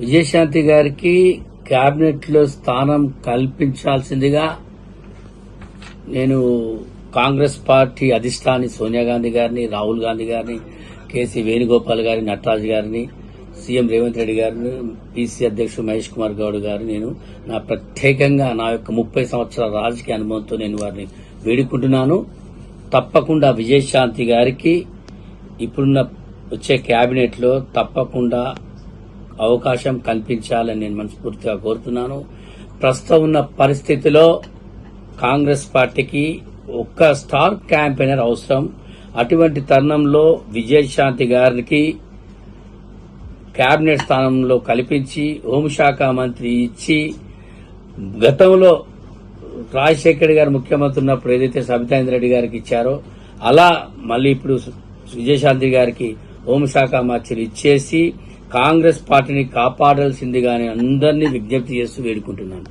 విజయశాంతి గారికి కేబినెట్లో స్థానం కల్పించాల్సిందిగా నేను కాంగ్రెస్ పార్టీ అధిష్టాని సోనియా గాంధీ గారిని రాహుల్ గాంధీ గారిని కేసీ వేణుగోపాల్ గారిని నటరాజ్ గారిని సీఎం రేవంత్ రెడ్డి గారిని పీసీ అధ్యక్షుడు మహేష్ కుమార్ గౌడ్ గారు నేను నా ప్రత్యేకంగా నా యొక్క ముప్పై సంవత్సరాల రాజకీయ అనుభవంతో నేను వారిని వేడుకుంటున్నాను. తప్పకుండా విజయశాంతి గారికి ఇప్పుడున్న వచ్చే కేబినెట్లో తప్పకుండా అవకాశం కల్పించాలని నేను మనస్ఫూర్తిగా కోరుతున్నాను. ప్రస్తుతం ఉన్న పరిస్థితిలో కాంగ్రెస్ పార్టీకి ఒక్క స్టార్ క్యాంపెయినర్ అవసరం. అటువంటి తరుణంలో విజయశాంతి గారికి కేబినెట్ స్థానంలో కల్పించి హోంశాఖ మంత్రి ఇచ్చి గతంలో రాజశేఖర్ గారు ముఖ్యమంత్రి ఉన్నప్పుడు ఏదైతే సబితాంద్ర రెడ్డి గారికి ఇచ్చారో అలా మళ్ళీ ఇప్పుడు విజయశాంతి గారికి హోంశాఖ మంత్రి ఇచ్చేసి కాంగ్రెస్ పార్టీని కాపాడాల్సిందిగానే అందరినీ విజ్ఞప్తి చేస్తూ వేడుకుంటున్నాను.